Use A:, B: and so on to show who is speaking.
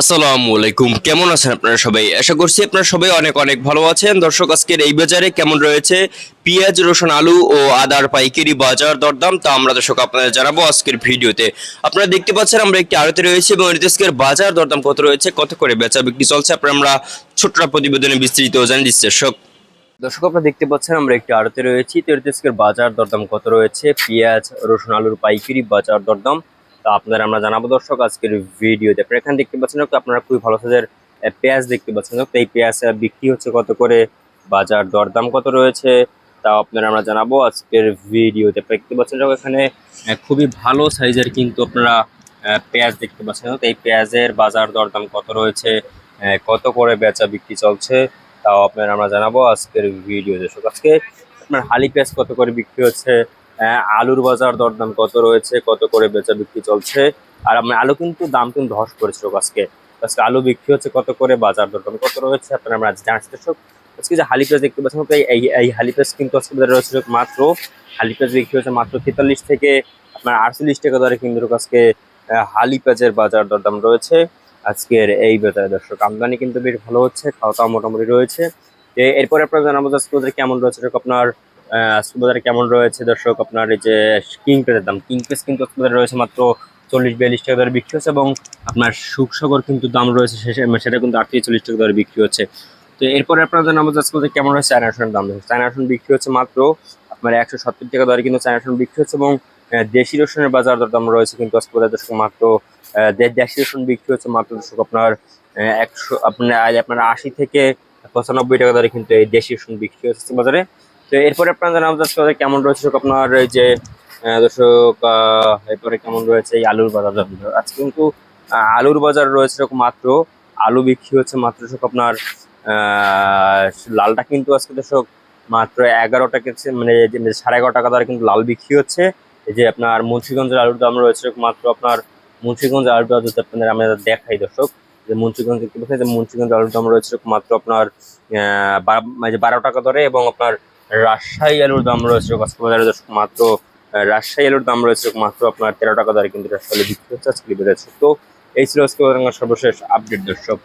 A: আসসালামু আলাইকুম। কেমন আছেন আপনারা সবাই? আশা করছি আপনারা সবাই অনেক অনেক ভালো আছেন। দর্শক, আজকের এই বাজারে কেমন রয়েছে? পেঁয়াজ, রসুন, আলু ও আদার পাইকারি বাজার দরদাম, তা আমরা দর্শক আপনাদের জানাব আজকের ভিডিওতে। আপনারা দেখতে পাচ্ছেন আমরা একটি আড়তে রয়েছে এবং আজকের বাজার দরদাম কত রয়েছে, কত করে বেচা বিক্রি চলছে, আপনারা আমরা ছোট্ট প্রতিবেদনে বিস্তারিত জানিয়ে দিচ্ছি দর্শক। দর্শক, আপনারা দেখতে পাচ্ছেন আমরা একটি আড়তে রয়েছি। তো বাজার দরদাম কত রয়েছে? পেঁয়াজ, রসুন, আলুর পাইকারি বাজার দরদাম তো আপনারা আমরা জানাব, দর্শক, আজকের ভিডিওতে। আপনারা এখানে দেখতে পাচ্ছেন আপনারা খুবই ভালো সাজের পেঁয়াজ দেখতে পাচ্ছেন। তো এই পেঁয়াজ বিক্রি হচ্ছে কত করে, বাজার দরদাম কত রয়েছে তা আপনারা আমরা জানাব আজকের ভিডিওতে। দেখতে পাচ্ছেন এখানে খুবই ভালো সাইজের কিন্তু আপনারা পেঁয়াজ দেখতে পাচ্ছেন। তো এই পেঁয়াজের বাজার দরদাম কত রয়েছে কত করে বেচা বিক্রি চলছে, তাও আপনারা আমরা জানাব আজকের ভিডিও দর্শক, আজকে আপনার হালি পেঁয়াজ কত করে বিক্রি হচ্ছে আলুর বাজার দরদাম কত রয়েছে, কত করে বেচা বিক্রি চলছে, আর আপনার আলু কিন্তু দাম কিন্তু ধস করেছিল আজকে। আজকে আলু বিক্রি হচ্ছে কত করে, বাজার দরদাম কত রয়েছে, আপনারা আমরা জানাচ্ছি দর্শক আজকে যে হালি পেঁয়াজ দেখতে পাচ্ছেন, এই- এই হালি পেঁয়াজ কিন্তু আজকে বাজারে রয়েছে মাত্র, হালি পেঁয়াজ বিক্রি হচ্ছে মাত্র তেতাল্লিশ থেকে আপনার আটচল্লিশ টাকা দরে কিন্তু আজকে হালি পেঁয়াজের বাজার দরদাম রয়েছে আজকের এই বাজারে। দর্শক, আমদানি কিন্তু বেশ ভালো হচ্ছে খাওয়া দাওয়া মোটামুটি রয়েছে। এরপরে আপনার জানাব আজকে কেমন রয়েছে আপনার আজকে কেমন রয়েছে দর্শক? আপনার এই যে কিং পেজের দাম কিং পেজ কিন্তু আজকে রয়েছে মাত্র চল্লিশ বিয়াল্লিশ টাকা দরে বিক্রি হচ্ছে এবং আপনার সুখসাগর কিন্তু দাম রয়েছে সে- সেটা কিন্তু আটত্রিশ চল্লিশ টাকা দরে বিক্রি হচ্ছে। তো এরপরে আপনার জানাব যে আজকে কেমন রয়েছে চায়না রসুনের দাম রয়েছে চায়না বিক্রি হচ্ছে মাত্র আপনার একশো সত্তর টাকা দরে কিন্তু চায়না রসুন বিক্রি হচ্ছে এবং দেশি রসুনের বাজার দর দাম রয়েছে কিন্তু আজকে বাজারে দর্শক মাত্র দেশি রসুন বিক্রি হচ্ছে মাত্র দর্শক আপনার একশো আপনার আপনার, আশি থেকে পঁচানব্বই টাকা দরে কিন্তু এই দেশি রসুন বিক্রি হচ্ছে বাজারে। তো এরপরে আপনার জানাব যে আজকে কেমন রয়েছে আপনার এই যে দর্শক এরপরে কেমন রয়েছে এই আলুর বাজার। আজকে কিন্তু আলুর বাজার রয়েছে এরকম মাত্র, আলু বিক্রি হচ্ছে মাত্র দর্শক আপনার লালটা কিন্তু আজকে দর্শক মাত্র এগারো টাকা মানে সাড়ে এগারো টাকা দরে কিন্তু লাল বিক্রি হচ্ছে এই যে আপনার মুন্সিগঞ্জের আলুর দাম রয়েছে মাত্র আপনার মুন্সিগঞ্জের আলুর দাম যদি আপনাদের আমরা দেখাই দর্শক, যে মুন্সিগঞ্জ দেখতে পাচ্ছেন যে মুন্সিগঞ্জ আলুর দাম রয়েছে মাত্র আপনার মানে বারো টাকা দরে এবং আপনার রাজশাহী আলুর দাম রয়েছে আজকে বাজারে মাত্র রাজশাহী আলুর দাম রয়েছে মাত্র আপনার তেরো টাকা দরে কিন্তু রাজশাহী বিক্রি হচ্ছে, আজকে বেড়েছে তো এই ছিল আজকে সর্বশেষ আপডেট দর্শক।